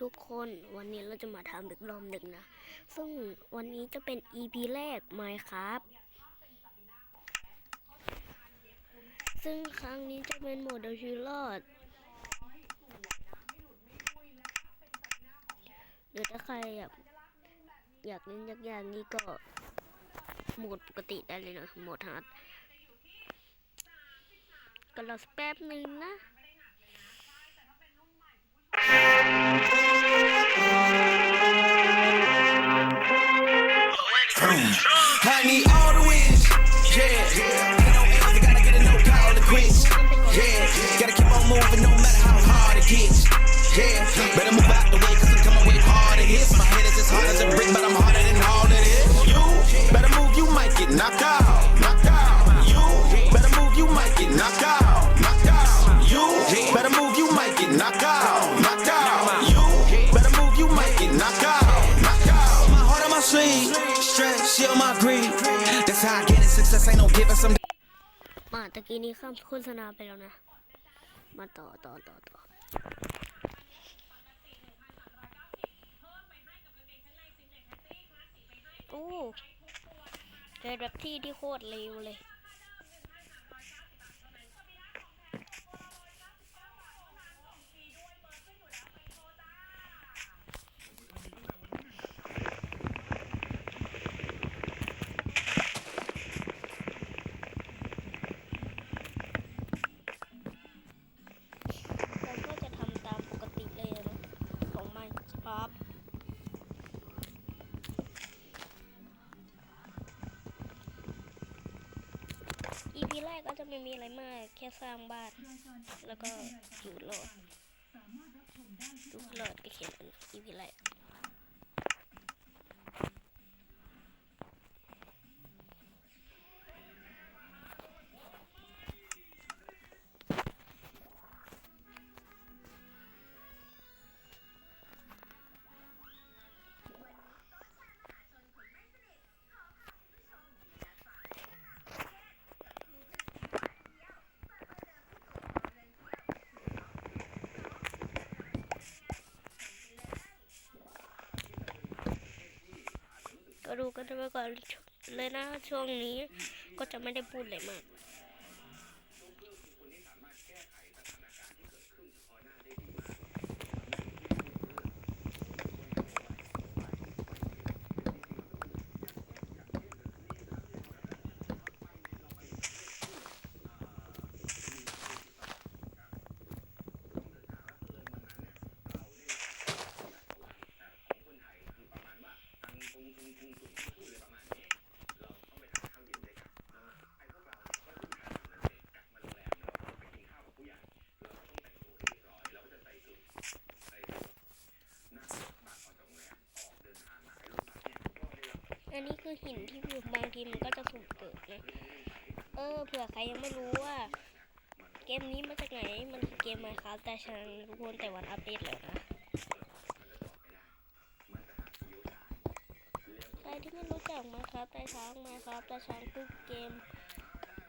ทุกคนวันนี้เราจะมาทำอีกรอบหนึ่งนะ ซึ่งวันนี้จะเป็น EP แรก Minecraft ซึ่งครั้งนี้จะเป็นโหมดเอาชีวิตรอดหรือถ้าใครอยากอยากเล่นยากๆนี้ก็โหมดปกติได้เลยนะโหมดฮาร์ดก็รอสแป๊บหนึ่งนะ I need all the wins. Yeah. Ain't no ends, gotta get a no. Yeah. Gotta keep on moving no matter how hard it gets. Yeah. Better move out the way, มาตะกี้นี้ข้ามโฆษณาไปแล้วนะ มาต่อต่อต่อต่อโอ้เจอแบบที่ที่โคตรเร็วเลย EP แรกก็จะไม่มีอะไรมากแค่สร้างบ้าน แล้วก็อยู่รอดอยู่รอดไปแค่นั้น EP แรก ก็ดูกันไปก่อนเลยนะช่วงนี้ก็จะไม่ได้พูดอะไรมาก อันนี้คือหินที่อยู่บางทีมันก็จะสุ่มเกิดนะ เออเผื่อใครยังไม่รู้ว่า เกมนี้มาจากไหน มันคือเกม Minecraft แต่ฉันทุกคนแต่วันอัปเดตแล้วนะ ใครที่ไม่รู้จัก Minecraft แต่ช้าง Minecraft แต่ช้างคือเกม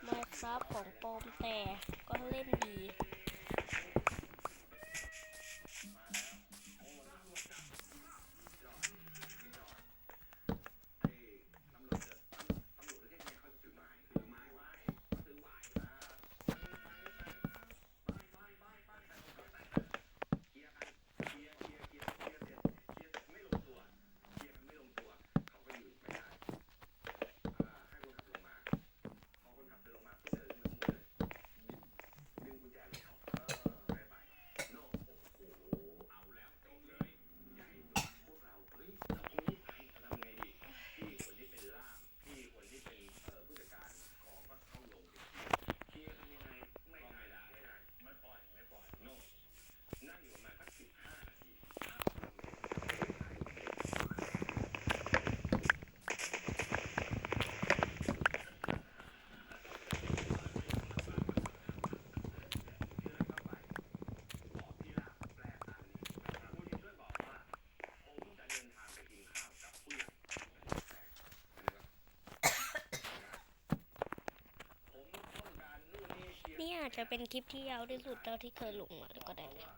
Minecraft ของปอมแต่ก็เล่นดี นี่อา จะเป็นคลิปที่ยาวที่สุดเท่าที่เคยลงมาก็ได้นะ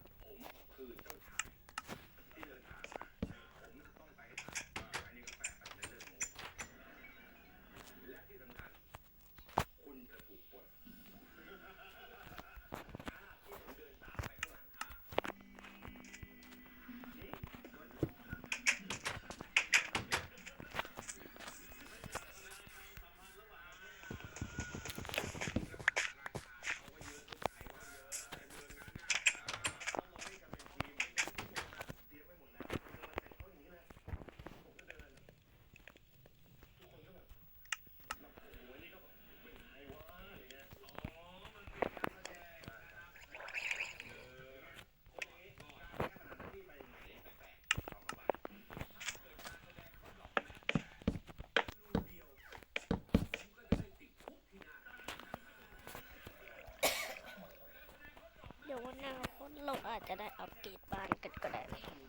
เราอาจจะได้อัปเกรดบ้านกันก็ได้เอา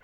แ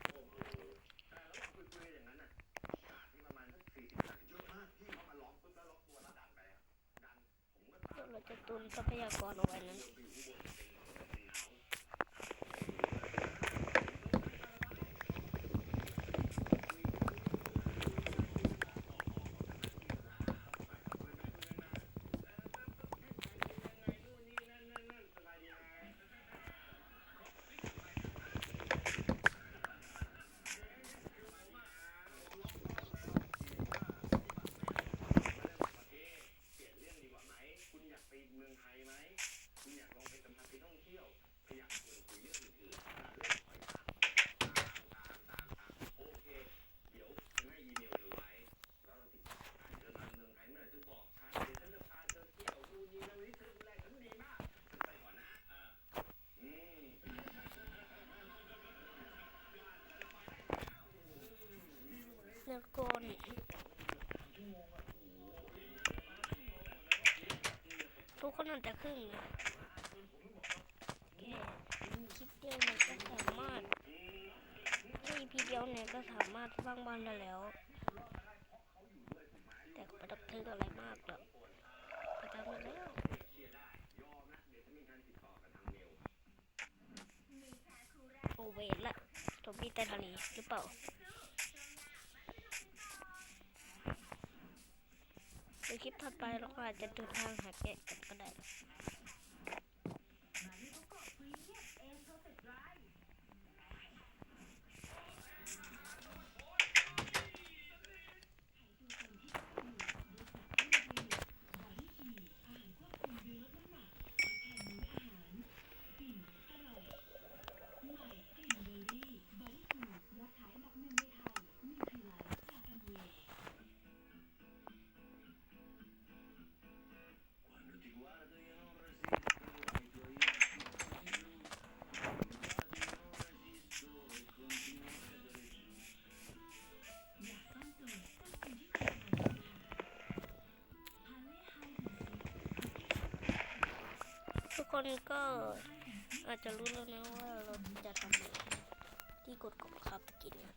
จะตุนทรัพยากรเอาไว้นั้น แล้วก่อนทุกคนอาจจะครึ่งนะแค่คลิปเดียวเนี่ยก็สามารถแค่ EP เดียวเนี่ยก็สามารถสร้างบ้านได้แล้ว แต่ก็ไม่ต้องทึกอะไรมากหรอกก็ทำมาแล้วโอเวนละทอมบี้ใต้ทะเลหรือเปล่า ใน คลิปถัดไปเราก็อาจจะเดินทางหาแกะกันก็ได้ คนก็อาจจะรู้แล้วนะว่าเราจะทำอะไรที่กดกล่องครับกินนะ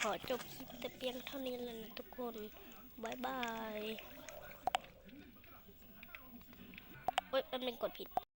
ขอจบคลิปแต่เพียงเท่านี้เลยนะทุกคนบายบายเอ้ยมันเป็นกดผิด